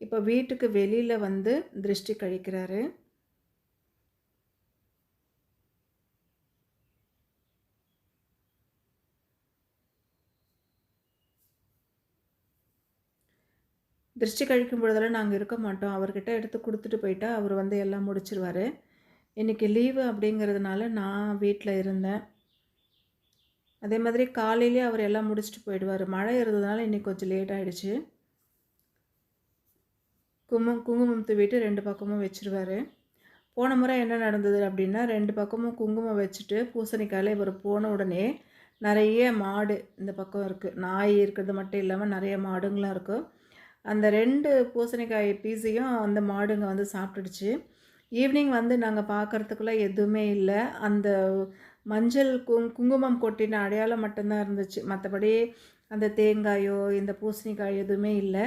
இப்போ வீட்டுக்கு வெளியில் வந்து திருஷ்டி கழிக்கிறாரு. திருஷ்டி கழிக்கும் பொழுதெல்லாம் நாங்கள் இருக்க மாட்டோம். அவர்கிட்ட எடுத்து கொடுத்துட்டு போயிட்டா, அவர் வந்து எல்லாம் முடிச்சிருவார் இன்றைக்கி லீவு அப்படிங்கிறதுனால நான் வீட்டில் இருந்தேன். அதே மாதிரி காலையிலேயே அவர் எல்லாம் முடிச்சுட்டு போயிடுவார் மழை இருந்ததுனால இன்னைக்கு கொஞ்சம் லேட் ஆகிடுச்சு குமம் குங்குமம் தூவிட்டு ரெண்டு பக்கமும் வச்சுருவார். போன முறை என்ன நடந்தது அப்படின்னா, ரெண்டு பக்கமும் குங்குமம் வச்சுட்டு பூசணிக்காயில் இவர் போன உடனே நிறைய மாடு இந்த பக்கம் இருக்குது நாய் இருக்கிறது மட்டும் இல்லாமல் நிறைய மாடுங்களாம் இருக்கும் அந்த ரெண்டு பூசணிக்காய் பீஸையும் அந்த மாடுங்க வந்து சாப்பிட்டுடுச்சு. ஈவினிங் வந்து நாங்கள் பார்க்கறதுக்குள்ள எதுவுமே இல்லை. அந்த மஞ்சள் குங் குங்குமம் கொட்டின அடையாளம் மட்டும்தான் இருந்துச்சு. மற்றபடி அந்த தேங்காயோ, இந்த பூசணிக்காய் எதுவுமே இல்லை.